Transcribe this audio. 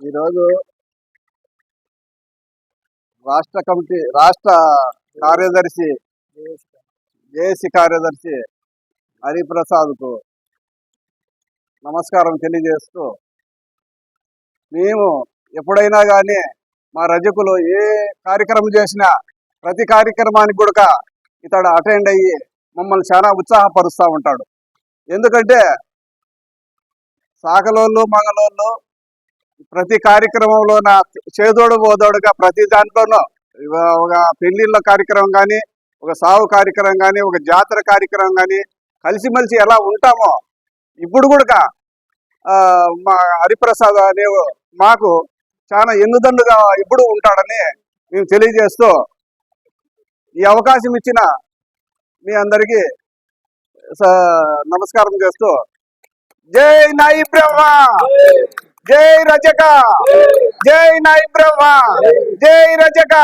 ఈరోజు రాష్ట్ర కమిటీ రాష్ట్ర కార్యదర్శి జేఏసీ కార్యదర్శి హరిప్రసాద్కు నమస్కారం తెలియజేస్తూ మేము ఎప్పుడైనా కానీ మా రజకులు ఏ కార్యక్రమం చేసినా ప్రతి కార్యక్రమానికి కూడా ఇతడు అటెండ్ అయ్యి మమ్మల్ని చాలా ఉత్సాహపరుస్తూ ఉంటాడు. ఎందుకంటే సాకలోళ్ళు మగలోళ్ళు ప్రతి కార్యక్రమంలో నా చేదోడు బోదోడుగా ప్రతి దాంట్లోనూ ఒక పెళ్ళిళ్ళ కార్యక్రమం కానీ ఒక సాగు కార్యక్రమం కానీ ఒక జాతర కార్యక్రమం కానీ కలిసిమెలిసి ఎలా ఉంటామో ఇప్పుడు కూడా మా హరిప్రసాద్ అనే మాకు చాలా ఎన్నుదండుగా ఇప్పుడు ఉంటాడని మేము తెలియజేస్తూ ఈ అవకాశం ఇచ్చిన మీ అందరికీ స- నమస్కారం చేస్తూ జై నాయి బ్రహ్మ! జై రజక జై నై బ్రహ్మ జై రజక.